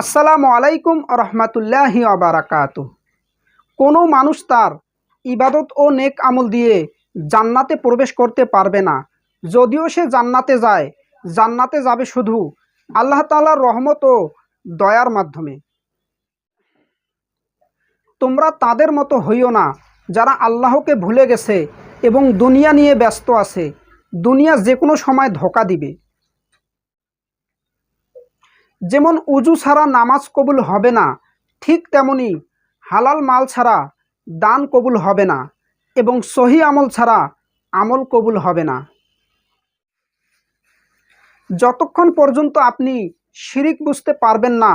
আসসালামু আলাইকুম রহমতুল্লাহি আবারাকাত কোনো মানুষ তার ইবাদত ও নেক আমল দিয়ে জান্নাতে প্রবেশ করতে পারবে না। যদিও সে জান্নাতে যায়, জান্নাতে যাবে শুধু আল্লাহ তাআলার রহমত ও দয়ার মাধ্যমে। তোমরা তাদের মতো হইও না যারা আল্লাহকে ভুলে গেছে এবং দুনিয়া নিয়ে ব্যস্ত আছে। দুনিয়া যে কোনো সময় ধোকা দিবে। যেমন উজু ছাড়া নামাজ কবুল হবে না, ঠিক তেমনি হালাল মাল ছাড়া দান কবুল হবে না এবং সহি আমল ছাড়া আমল কবুল হবে না। যতক্ষণ পর্যন্ত আপনি শিরিক বুঝতে পারবেন না,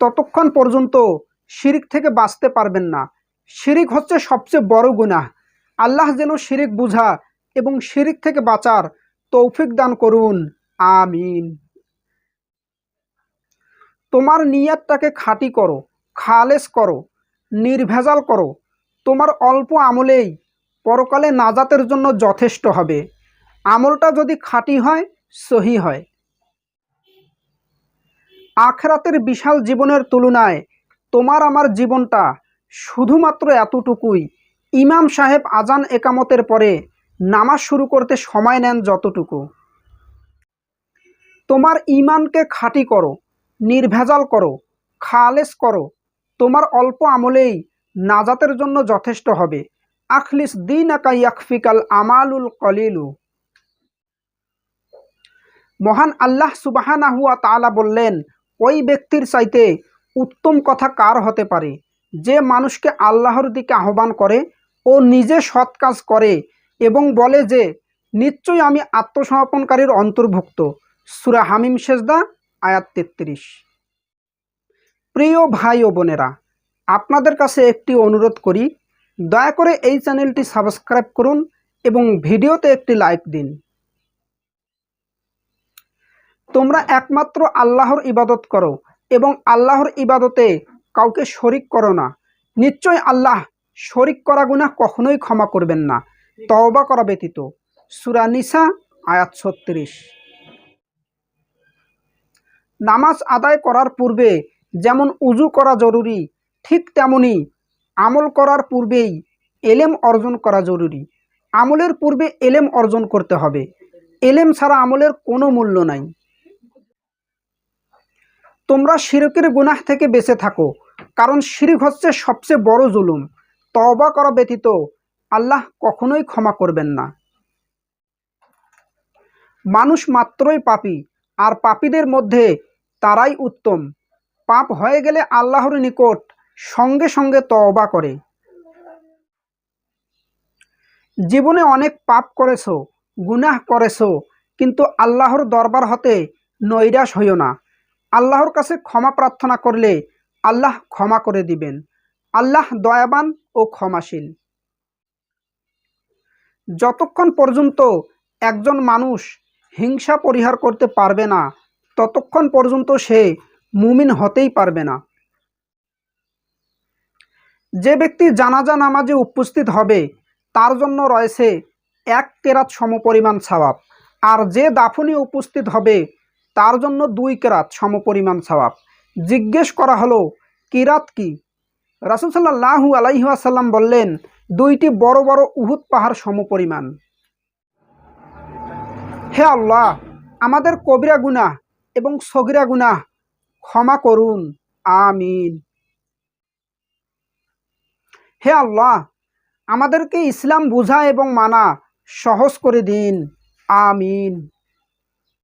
ততক্ষণ পর্যন্ত শিরিক থেকে বাঁচতে পারবেন না। শিরিক হচ্ছে সবচেয়ে বড় গুনাহ। আল্লাহ যেন শিরিক বুঝা এবং শিরিক থেকে বাঁচার তৌফিক দান করুন। আমিন। তোমার নিয়াতটাকে খাঁটি করো, খালেস করো, নির্ভেজাল করো। তোমার অল্প আমলেই পরকালে নাজাতের জন্য যথেষ্ট হবে। আমলটা যদি খাঁটি হয়, সহি হয়। আখরাতের বিশাল জীবনের তুলনায় তোমার আমার জীবনটা শুধুমাত্র এতটুকুই। ইমাম সাহেব আজান একামতের পরে নামাজ শুরু করতে সময় নেন যতটুকু। তোমার ইমানকে খাঁটি করো নির্ভেজাল করো, খালেস করো। তোমার অল্প আমলেই নাজাতের জন্য যথেষ্ট হবে। আখলিস দিন আকা ইয়াকফিকাল আমালুল কলিলু। মহান আল্লাহ সুবাহানাহুয়া তালা বললেন, ওই ব্যক্তির চাইতে উত্তম কথা কার হতে পারে? যে মানুষকে আল্লাহর দিকে আহ্বান করে, ও নিজে সৎ কাজ করে এবং বলে যে, নিশ্চয়ই আমি আত্মসমর্পণকারীর অন্তর্ভুক্ত। সুরা হামিম সেজদা আয়াত তেত্রিশ। প্রিয় ভাই ও বোনেরা, আপনাদের কাছে একটি অনুরোধ করি, দয়া করে এই চ্যানেলটি সাবস্ক্রাইব করুন এবং ভিডিওতে একটি লাইক দিন। তোমরা একমাত্র আল্লাহর ইবাদত করো এবং আল্লাহর ইবাদতে কাউকে শরিক করো না। নিশ্চয় আল্লাহ শরিক করা গুনাহ কখনোই ক্ষমা করবেন না। তওবা করা ব্যতীত। সুরা নিসা, আয়াত ছত্রিশ। নামাজ আদায় করার পূর্বে যেমন উজু করা জরুরি, ঠিক তেমনি আমল করার পূর্বেই এলেম অর্জন করা জরুরি। আমলের পূর্বে এলেম অর্জন করতে হবে। এলেম ছাড়া আমলের কোনো মূল্য নাই। তোমরা শিরকের গুনাহ থেকে বেঁচে থাকো, কারণ শিরিক হচ্ছে সবচেয়ে বড় জুলুম। তওবা করা ব্যতীত আল্লাহ কখনোই ক্ষমা করবেন না। মানুষ মাত্রই পাপী, আর পাপীদের মধ্যে তারাই উত্তম। পাপ হয়ে গেলে আল্লাহর নিকট সঙ্গে সঙ্গে তওবা করে। জীবনে অনেক পাপ করেছ, গুনাহ করেছ, কিন্তু আল্লাহর দরবার হতে নৈরাশ হইও না। আল্লাহর কাছে ক্ষমা প্রার্থনা করলে আল্লাহ ক্ষমা করে দিবেন। আল্লাহ দয়াবান ও ক্ষমাশীল। যতক্ষণ পর্যন্ত একজন মানুষ হিংসা পরিহার করতে পারবে না ততক্ষণ পর্যন্ত সে মুমিন হতেই পারবে না। যে ব্যক্তি জানাজা নামাজে উপস্থিত হবে, তার জন্য রয়েছে এক কেরাত সমপরিমাণ সওয়াব। আর যে দাফনে উপস্থিত হবে, তার জন্য দুই কেরাত সমপরিমাণ সওয়াব। জিজ্ঞেস করা হলো, কিরাত কি? রাসুল সাল্লাহু আলাইহাসাল্লাম বললেন, দুইটি বড় বড় উহুদ পাহাড় সমপরিমাণ। হে আল্লাহ, আমাদের কবিরা গুনাহ এবং সগিরা গুনাহ, ক্ষমা করুন। আমিন। হে আল্লাহ, আমাদেরকে ইসলাম বুঝা এবং মানা সহজ করে দিন। আমিন।